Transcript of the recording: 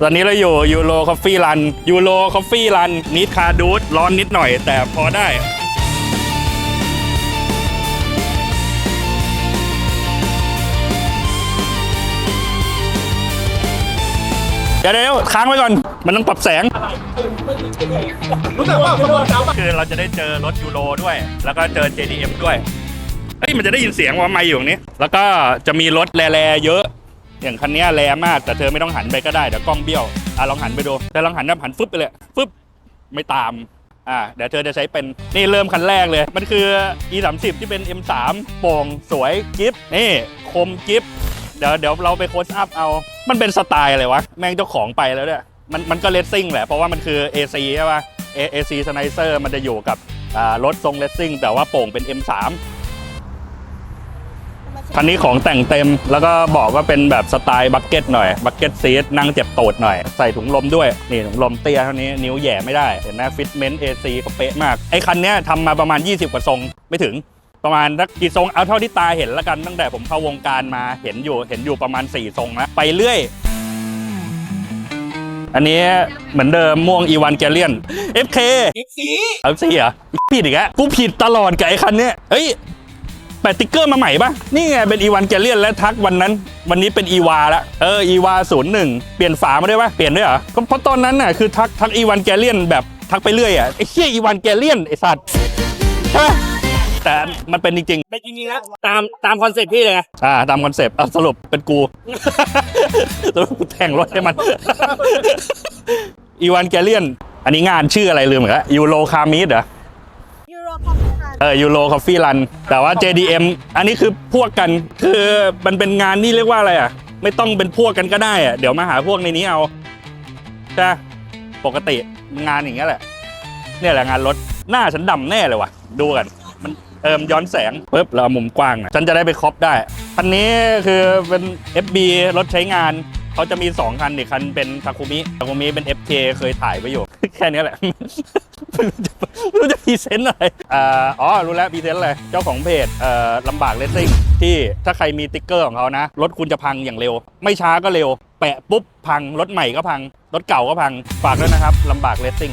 ตอนนี้เราอยู่ยูโรคอฟฟี่รันยูโรคอฟฟี่รันนิดคาดูดร้อนนิดหน่อย แต่พอได้เดี๋ยวเดี๋ยวค้างไว้ก่อน มันต้องปรับแสง รู้จักว่าขบวนการคือเราจะได้เจอรถยูโรด้วย แล้วก็เจอ JDM ด้วยเฮ้ยมันจะได้ยินเสียงว่าไม่อยู่ตรงนี้ แล้วก็จะมีรถแร่ๆเยอะ อย่างคันนี้แรงมากแต่เธอไม่ต้องหันไปก็ได้เดี๋ยวกล้องเบี้ยวอะลองหันไปดูแต่ลองหันแบบหันฟึบไปเลยฟึบไม่ตามอ่าเดี๋ยวเธอจะใช้เป็นนี่เริ่มคันแรกเลย มันคือ e 3 0ที่เป็น m 3โป่งสวยกิฟนี่คมกิฟเดี๋ยวเดี๋ยวเราไปโค้ชอัพเอา มันเป็นสไตล์อะไรวะ แม่งเจ้าของไปแล้วเนี่ยมันมันก็เลสซิ่งแหละ เพราะว่ามันคือ AC ใช่ป่ะ A- AC s n i c e r มันจะอยู่กับรถทรงเลสซิ่งแต่ว่าโป่งเป็น M3 คันนี้ของแต่งเต็มแล้วก็บอกว่าเป็นแบบสไตล์บักเก็ตหน่อยบักเก็ตซีทนั่งเจ็บโตดหน่อย ใส่ถุงลมด้วย นี่ถุงลมเตี้ยเท่านี้นิ้วแหย่ไม่ได้ เห็นไหมฟิตเมนต์ AC ก็เป๊ะมาก ไอ้คันเนี้ยทำมาประมาณ 20 กว่าทรงไม่ถึงประมาณสักกี่ทรงเอาเท่าที่ตาเห็นแล้วกันตั้งแต่ผมเข้าวงการมาเห็นอยู่เห็นอยู่ประมาณ 4 ทรงแล้วไปเรื่อย อันนี้เหมือนเดิมม่วงอีวานแกเลียน FK อีกสีเอาสิเหรอผิดอีกแล้วกูผิดตลอดกับไอ้คันเนี้ยเฮ้ย แปะติ๊กเกอร์มาใหม่ปะนี่ไงเป็นอีวานแกเลียนและทักวันนั้น วันนี้เป็นอีวาละเอออีวาศูนย์หนึ่งเปลี่ยนฝามาด้วยปะเปลี่ยนด้วยเหรอก็เพราะตอนนั้นน่ะคือทักทักอีวานแกเลียนแบบทักไปเรื่อยอะไอ้เหี้ยอีวานแกเลียนไอ้สัตว์ใช่ปะแต่มันเป็นจริงเป็นจริงๆนะตามตามคอนเซ็ปต์พี่เลยไงๆอ่าตามคอนเซปต์อะสรุปเป็นกูสรุปกูแทงรถให้มัน อีวานแกเลียน อันนี้งานชื่ออะไรลืมอีกแล้วยูโรคามิดเหรอ เออยูโรคอฟฟี่รันแต่ว่า JDM อันนี้คือพวกกันคือมันเป็นงานที่เรียกว่าอะไรอะ ไม่ต้องเป็นพวกกันก็ได้อะเดี๋ยวมาหาพวกในนี้เอาใช่ปะปกติงานอย่างเงี้ยแหละ เนี่ยแหละงานรถหน้าฉันดำแน่เลยว่ะ ดูกัน มันเอิมย้อนแสงปุ๊บเราเอามุมกว้างหน่อยฉันจะได้ไปครอปได้คันนี้คือเป็น FB รถใช้งาน เขาจะมี 2 คันอีกคันเป็นทาคุมิทาคุมิเป็น FK เคยถ่ายไว้อยู่ แค่นี้แหละ ไม่รู้จะไม่รู้จะพรีเซนต์อะไรอ่าอ๋อ รู้แล้วพรีเซนต์อะไร เจ้าของเพจเอ่อลำบากเลสซิ่งที่ถ้าใครมีติ๊กเกอร์ของเขานะ รถคุณจะพังอย่างเร็ว ไม่ช้าก็เร็ว แปะปุ๊บพัง รถใหม่ก็พัง รถเก่าก็พัง ฝากด้วยนะครับลำบากเลสซิ่ง